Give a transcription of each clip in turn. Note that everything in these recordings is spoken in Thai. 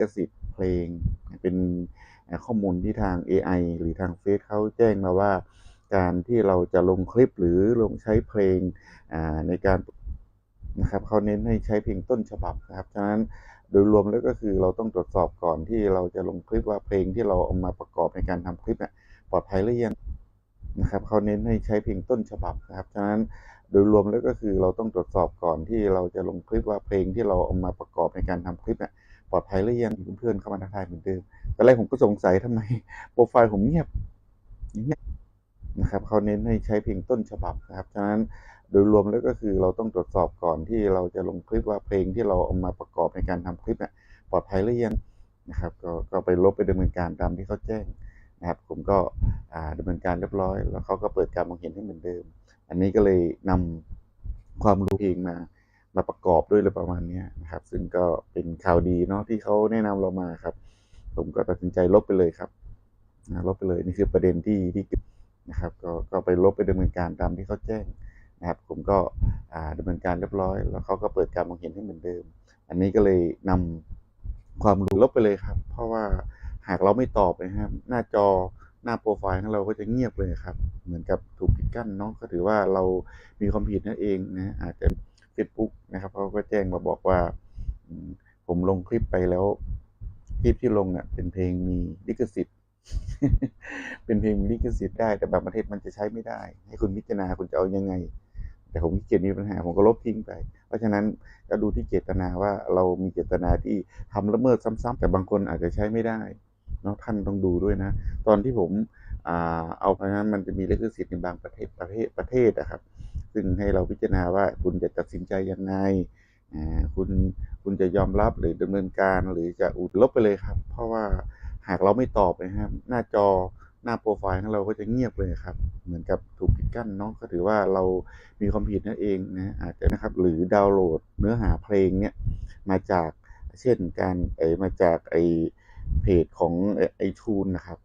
ขสิทธิ์เพลง เป็นข้อมูลที่ทาง AI หรือทางเฟซเขาแจ้งมาว่า การที่เราจะลงคลิปหรือลงใช้เพลงในการนะครับเขาเน้นให้ใช้เพลงต้นฉบับนะครับฉะนั้นโดยรวมแล้วก็คือเราต้องตรวจสอบก่อนที่เราจะลงคลิปว่าเพลงที่เราเอามาประกอบในการทำคลิปเนี่ยปลอดภัยหรือยังนะครับเขาเน้นให้ใช้เพลงต้นฉบับนะครับฉะนั้นโดยรวมแล้วก็คือเราต้องตรวจสอบก่อนที่เราจะลงคลิปว่าเพลงที่เราเอามาประกอบในการทำคลิปเนี่ย ปลอดภัยหรือยังเพื่อนเข้ามาทักทายเหมือนเดิมตอนแรกผมก็สงสัยทำไมโปรไฟล์ผมเงียบเงียบนะครับเขาเน้นให้ใช้เพลงต้นฉบับนะครับฉะนั้นโดยรวมแล้วก็คือเราต้องตรวจสอบก่อนที่เราจะลงคลิปว่าเพลงที่เราเอามาประกอบในการทำคลิปเนี่ยปลอดภัยหรือยังนะครับก็ก็ไปลบไปดำเนินการตามที่เขาแจ้งนะครับ ผมก็ดำเนินการเรียบร้อย แล้วเขาก็เปิดการมองเห็นให้เหมือนเดิม อันนี้ก็เลยนำความรู้เพลงมา มาประกอบด้วยอะไรประมาณนี้นะครับ ซึ่งก็เป็นข่าวดีเนาะที่เขาแนะนำเรามาครับ ผมก็ตัดสินใจลบไปเลยครับนะลบไปเลยนี่คือประเด็นที่ที่นะครับก็ก็ไปลบไปดำเนินการตามที่เขาแจ้งนะครับ ผมก็ดำเนินการเรียบร้อย แล้วเขาก็เปิดการมองเห็นให้เหมือนเดิม อันนี้ก็เลยนำความรู้ลบไปเลยครับ เพราะว่าหากเราไม่ตอบนะครับหน้าจอหน้าโปรไฟล์ของเราก็จะเงียบเลยครับ เหมือนกับถูกปิดกั้นเนาะก็ถือว่าเรามีความผิดนั่นเองนะอาจจะ เฟซบุ๊กนะครับเขาก็แจ้งมาบอกว่า ผมลงคลิปไปแล้ว คลิปที่ลงอะ เป็นเพลงมีลิขสิทธิ์ เป็นเพลงมีลิขสิทธิ์ได้ แต่บางประเทศมันจะใช้ไม่ได้ ให้คุณพิจารณาคุณจะเอายังไง แต่ผมขี้เกียจมีปัญหาผมก็ลบทิ้งไป เพราะฉะนั้นก็ดูที่เจตนาว่าเรามีเจตนาที่ทำละเมิดซ้ำๆแต่บางคนอาจจะใช้ไม่ได้เนาะท่านต้องดูด้วยนะ ตอนที่ผมเอาเพราะนั้นมันจะมีลิขสิทธิ์ในบางประเทศประเทศประเทศนะครับ ซึ่งให้เราพิจารณาว่าคุณจะตัดสินใจยังไงคุณคุณจะยอมรับหรือดำเนินการหรือจะอุดลบไปเลยครับ เพราะว่าหากเราไม่ตอบนะครับหน้าจอหน้าโปรไฟล์ของเราก็จะเงียบเลยครับ เหมือนกับถูกปิดกั้นเนาะก็ถือว่าเรามีความผิดนั่นเองนะอาจจะนะครับหรือดาวน์โหลดเนื้อหาเพลงเนี่ยมาจากเช่นการไอมาจากไอเพจของไอทูนนะครับ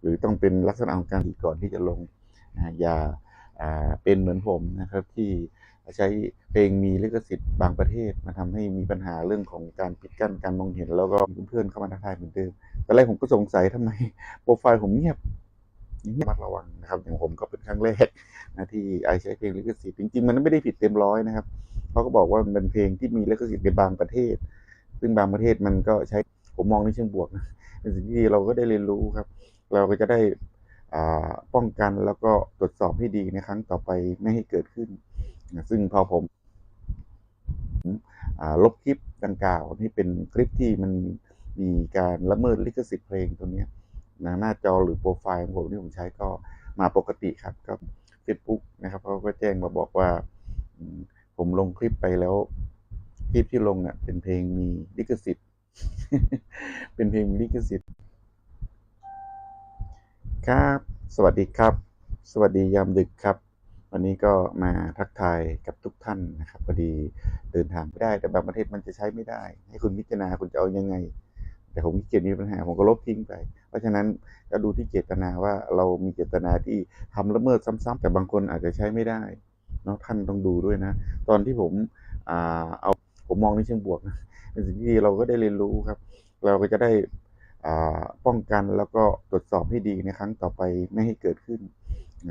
หรือต้องเป็นลักษณะของการดีก่อนที่จะลงอย่า เป็นเหมือนผมนะครับที่ใช้เพลงมีลิขสิทธิ์บางประเทศมาทำให้มีปัญหาเรื่องของการปิดกั้นการมองเห็น แล้วก็เพื่อนๆเข้ามาทักทายเหมือนเดิมตอนแรกผมก็สงสัยทำไมโปรไฟล์ผมเงียบเงียบระวังนะครับอย่างผมก็เป็นครั้งแรกนะที่ไอใช้เพลงลิขสิทธิ์จริงๆ มันไม่ได้ผิดเต็มร้อยนะครับเขาก็บอกว่ามันเป็นเพลงที่มีลิขสิทธิ์ในบางประเทศ ซึ่งบางประเทศมันก็ใช้ผมมองในเชิงบวกนะเป็นสิ่งที่เราก็ได้เรียนรู้ครับ เราก็จะได้ ป้องกันแล้วก็ตรวจสอบให้ดีในครั้งต่อไปไม่ให้เกิดขึ้น ซึ่งพอผมลบคลิปดังกล่าวที่เป็นคลิปที่มันมีการละเมิดลิขสิทธิ์เพลงตัวนี้นะหน้าจอหรือโปรไฟล์ของผมที่ผมใช้ก็มาปกติครับก็เฟซบุ๊กนะครับเขาก็แจ้งมาบอกว่า ผมลงคลิปไปแล้ว คลิปที่ลงอะเป็นเพลงมีลิขสิทธิ์ เป็นเพลงมีลิขสิทธิ์ ครับ สวัสดีครับ สวัสดียามดึกครับ วันนี้ก็มาทักทายกับทุกท่านนะครับพอดีเดินทางไม่ได้แต่บางประเทศมันจะใช้ไม่ได้ ให้คุณพิจารณาคุณจะเอายังไง แต่ผมขี้เกียจมีปัญหาผมก็ลบทิ้งไป เพราะฉะนั้นก็ดูที่เจตนาว่าเรามีเจตนาที่ทำละเมิดซ้ำๆแต่บางคนอาจจะใช้ไม่ได้เนาะท่านต้องดูด้วยนะ ตอนที่ผมอเอาผมมองในเชิงบวกนะเป็นสิ่งที่เราก็ได้เรียนรู้ครับ เราก็จะได้ ป้องกันแล้วก็ตรวจสอบให้ดีในครั้งต่อไปไม่ให้เกิดขึ้น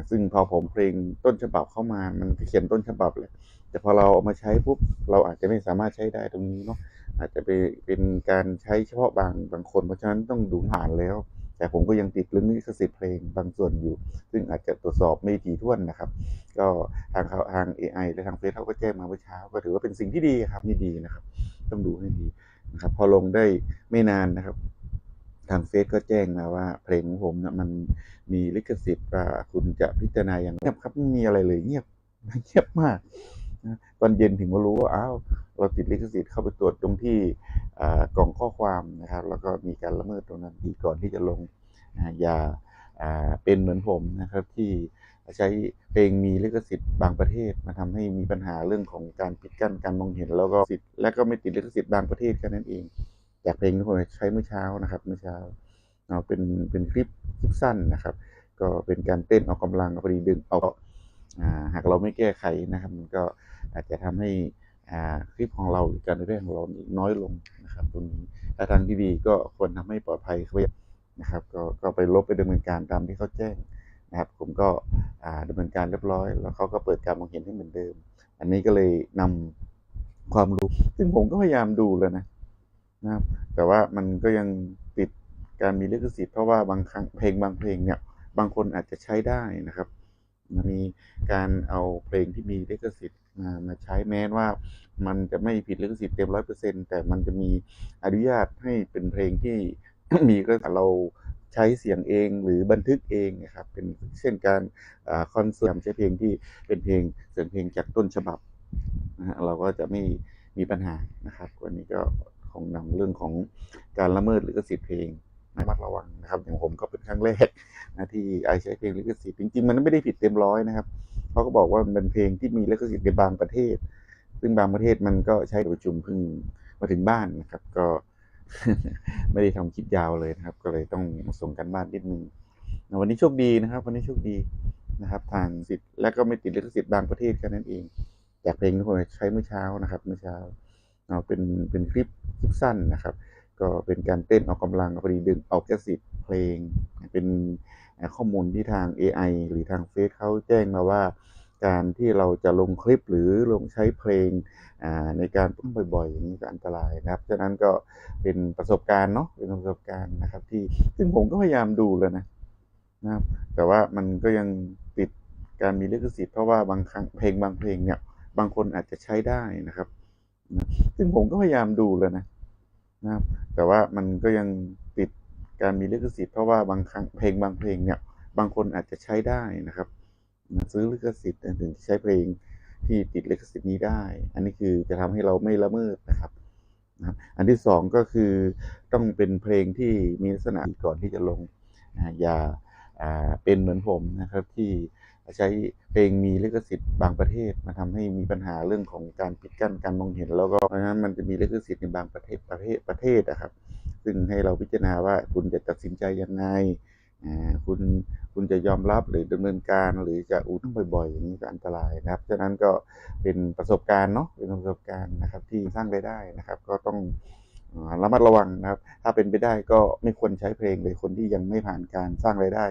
ซึ่งพอผมเพลงต้นฉบับเข้ามามันเขียนต้นฉบับเลย แต่พอเราเอามาใช้ปุ๊บเราอาจจะไม่สามารถใช้ได้ตรงนี้เนาะอาจจะไปเป็นการใช้เฉพาะบางบางคน เพราะฉะนั้นต้องดูผ่านแล้ว แต่ผมก็ยังติดเรื่องลิขสิทธิ์เพลงบางส่วนอยู่ ซึ่งอาจจะตรวจสอบไม่ถี่ถ้วนนะครับ ก็ทางเขาทาง AI และทางเฟซเขาก็แจ้งมาเมื่อเช้า ก็ถือว่าเป็นสิ่งที่ดีครับนี่ดีนะครับ ต้องดูให้ดีนะครับ พอลงได้ไม่นานนะครับ ทางเฟซก็แจ้งมาว่า เพลงของผมนะมันมีลิขสิทธิ์ว่าคุณจะพิจารณาอย่างเงียบครับไม่มีอะไรเลยเงียบเงียบมากตอนเย็นถึงมารู้ว่าอ้าวเราติดลิขสิทธิ์เข้าไปตรวจตรงที่กล่องข้อความนะครับ แล้วก็มีการละเมิดตรงนั้นอีกก่อนที่จะลงอย่าเป็นเหมือนผมนะครับที่ใช้เพลงมีลิขสิทธิ์บางประเทศมาทำให้มีปัญหาเรื่องของการปิดกั้นการมองเห็น แล้วก็สิทธิ์และก็ไม่ติดลิขสิทธิ์บางประเทศแค่นั้นเอง จากเพลงที่ผมใช้เมื่อเช้านะครับเมื่อเช้าเอาเป็นเป็นคลิปคลิปสั้นนะครับ ก็เป็นการเต้นออกกำลังพอดีดึงเอาหากเราไม่แก้ไขนะครับ มันก็อาจจะทำให้คลิปของเราการเรื่องของเราน้อยลงนะครับตรงนี้ทางที่ดีก็ควรทำให้ปลอดภัยเขานะครับก็ก็ไปลบไปดำเนินการตามที่เขาแจ้งนะครับ ผมก็อ่าดำเนินการเรียบร้อย แล้วเขาก็เปิดการมองเห็นให้เหมือนเดิม อันนี้ก็เลยนำความรู้ ซึ่งผมก็พยายามดูแล้วนะ นะครับ แต่ว่ามันก็ยังติดการมีลิขสิทธิ์เพราะว่าบางครั้งเพลงบางเพลงเนี่ยบางคนอาจจะใช้ได้นะครับ มีการเอาเพลงที่มีลิขสิทธิ์มามาใช้แม้ว่า มันจะไม่ผิดลิขสิทธิ์เต็มร้อยเปอร์เซ็นแต่มันจะมีอนุญาตให้เป็นเพลงที่มีก็เราใช้เสียงเองหรือบันทึกเองนะครับ เป็นเช่นการคอนเสิร์ตใช้เพลงที่เป็นเพลงเสียงเพลงจากต้นฉบับนะฮะเราก็จะไม่มีปัญหานะครับ วันนี้ก็ คงหนำเรื่องของการละเมิดลิขสิทธิ์เพลงระมัดระวังนะครับอย่างผมก็เป็นครั้งแรกนะที่ไอใช้เพลงลิขสิทธิ์จริงๆมันไม่ได้ผิดเต็มร้อยนะครับเขาก็บอกว่ามันเป็นเพลงที่มีลิขสิทธิ์ในบางประเทศ ซึ่งบางประเทศมันก็ใช้ประชุมเพิ่งมาถึงบ้านนะครับ ก็ไม่ได้ทำคลิปยาวเลยนะครับ ก็เลยต้องส่งกันบ้านนิดนึงวันนี้โชคดีนะครับ วันนี้โชคดีนะครับ ทางสิทธิ์และก็ไม่ติดลิขสิทธิ์บางประเทศแค่นั้นเองจากเพลงที่ผมใช้เมื่อเช้านะครับเมื่อเช้า เอาเป็นเป็นคลิปคลิปสั้นนะครับ ก็เป็นการเต้นออกกำลังพอดีดึงเอาแคสิทเพลง เป็นข้อมูลที่ทาง AI หรือทางเฟซเขาแจ้งมาว่า การที่เราจะลงคลิปหรือลงใช้เพลงในการต้มบ่อยๆ อย่างนี้ก็อันตรายนะครับ ฉะนั้นก็เป็นประสบการณ์เนาะเป็นประสบการณ์นะครับ ที่ซึ่งผมก็พยายามดูแล้วนะนะครับ แต่ว่ามันก็ยังติดการมีลิขสิทธิ์เพราะว่าบางครั้งเพลงบางเพลงเนี่ยบางคนอาจจะใช้ได้นะครับ ซึ่งผมก็พยายามดูแล้วนะนะครับ แต่ว่ามันก็ยังติดการมีลิขสิทธิ์เพราะว่าบางครั้งเพลงบางเพลงเนี่ย บางคนอาจจะใช้ได้นะครับซื้อลิขสิทธิ์ถึงใช้เพลงที่ติดลิขสิทธิ์นี้ได้ อันนี้คือจะทำให้เราไม่ละเมิดนะครับนะครับอันที่สองก็คือต้องเป็นเพลงที่มีลักษณะก่อนที่จะลงอย่าเป็นเหมือนผมนะครับที่ ใช้เพลงมีลิขสิทธิ์บางประเทศมาทำให้มีปัญหาเรื่องของการปิดกั้นการมองเห็น แล้วก็เพราะฉะนั้นมันจะมีลิขสิทธิ์ในบางประเทศประเทศประเทศนะครับ ซึ่งให้เราพิจารณาว่าคุณจะตัดสินใจยังไงคุณคุณจะยอมรับหรือดำเนินการหรือจะอุทธรณ์บ่อยๆอย่างนี้ก็อันตรายนะครับฉะนั้นก็เป็นประสบการณ์เนาะเป็นประสบการณ์นะครับที่สร้างรายได้นะครับ ก็ต้องระมัดระวังนะครับ ถ้าเป็นไปได้ก็ไม่ควรใช้เพลงเลยคนที่ยังไม่ผ่านการสร้างรายได้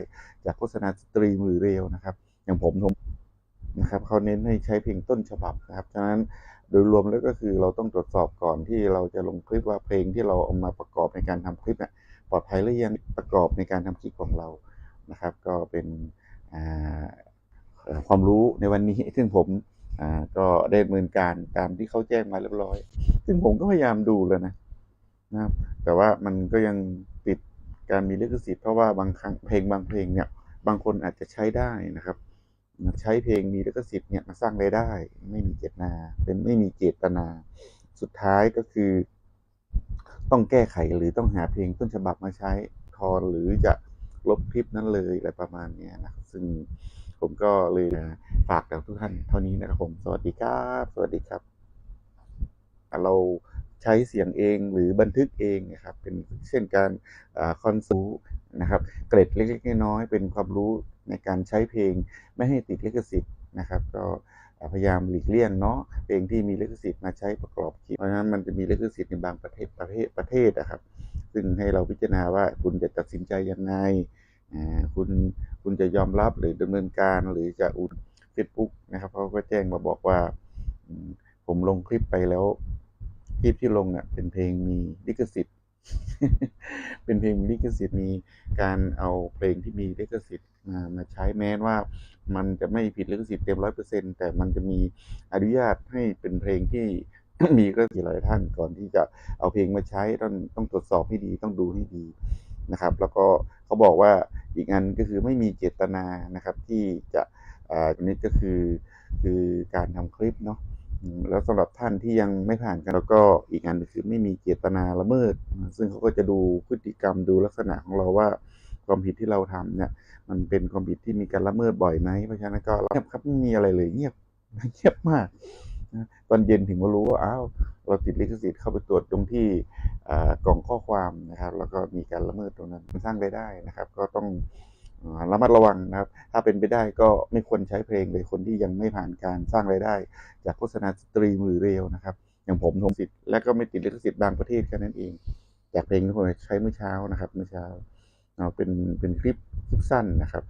จากโฆษณาสตรีมหรือเร็วนะครับ อย่างผมผมนะครับเขาเน้นให้ใช้เพลงต้นฉบับนะครับฉะนั้นโดยรวมแล้วก็คือเราต้องตรวจสอบก่อนที่เราจะลงคลิปว่าเพลงที่เราเอามาประกอบในการทำคลิปเนี่ยปลอดภัยหรือยังประกอบในการทำคลิปของเรานะครับ ก็เป็นความรู้ในวันนี้ซึ่งผมก็ได้ดำเนินการตามที่เขาแจ้งมาเรียบร้อย ซึ่งผมก็พยายามดูแล้วนะนะครับ แต่ว่ามันก็ยังติดการมีลิขสิทธิ์เพราะว่าบางครั้งเพลงบางเพลงเนี่ยบางคนอาจจะใช้ได้นะครับ ใช้เพลงมีลิขสิทธิ์เนี่ยมาสร้างรายได้ ไม่มีเจตนา เป็นไม่มีเจตนา สุดท้ายก็คือ ต้องแก้ไขหรือต้องหาเพลงต้นฉบับมาใช้ทอนหรือจะลบคลิปนั้นเลยอะไรประมาณนี้นะครับซึ่งผมก็เลยฝากกับทุกท่านเท่านี้นะครับผมสวัสดีครับ สวัสดีครับ เราใช้เสียงเองหรือบันทึกเองนะครับ เป็นเช่นการคอนซูนะครับ เกร็ดเล็กๆน้อยๆเป็นความรู้ ในการใช้เพลงไม่ให้ติดลิขสิทธิ์นะครับ ก็พยายามหลีกเลี่ยงเนาะเพลงที่มีลิขสิทธิ์มาใช้ประกอบคลิปเพราะฉะนั้นมันจะมีลิขสิทธิ์ในบางประเทศประเทศประเทศนะครับ ซึ่งให้เราพิจารณาว่าคุณจะตัดสินใจยังไงคุณคุณจะยอมรับหรือดำเนินการหรือจะอุดเฟซบุ๊กนะครับเขาก็แจ้งมาบอกว่าผมลงคลิปไปแล้ว คลิปที่ลงอะเป็นเพลงมีลิขสิทธิ์ เป็นเพลงมีลิขสิทธิ์มีการเอาเพลงที่มีลิขสิทธิ์ มาใช้แม้ว่ามันจะไม่ผิดลิขสิทธิ์เต็มร้อยเปอร์เซ็นแต่มันจะมีอนุญาตให้เป็นเพลงที่มีก็กี่หลายท่านก่อนที่จะเอาเพลงมาใช้ต้องต้องตรวจสอบให้ดีต้องดูให้ดีนะครับ แล้วก็เขาบอกว่าอีกอันก็คือไม่มีเจตนานะครับ ที่จะอ่าตรงนี้ก็คือคือการทำคลิปเนาะแล้วสำหรับท่านที่ยังไม่ผ่านกันแล้วก็อีกอันคือไม่มีเจตนาละเมิด ซึ่งเขาก็จะดูพฤติกรรมดูลักษณะของเราว่า ความผิดที่เราทำเนี่ยมันเป็นความผิดที่มีการละเมิดบ่อยไหมเพราะฉะนั้นก็เงียบครับไม่มีอะไรเลยเงียบเงียบมากตอนเย็นถึงมารู้ว่าอ้าวเราติดลิขสิทธิ์เข้าไปตรวจตรงที่กล่องข้อความนะครับ แล้วก็มีการละเมิดตรงนั้นมันสร้างรายได้นะครับ ก็ต้องระมัดระวังนะครับ ถ้าเป็นไปได้ก็ไม่ควรใช้เพลงเลยคนที่ยังไม่ผ่านการสร้างรายได้ จากโฆษณาสตรีมหรือเรวนะครับ อย่างผมทงสิทธิ์และก็ไม่ติดลิขสิทธิ์บางประเทศแค่นั้นเอง จากเพลงที่ผมใช้เมื่อเช้านะครับเมื่อเช้า เราเป็นเป็นคลิปคลิปสั้นนะครับ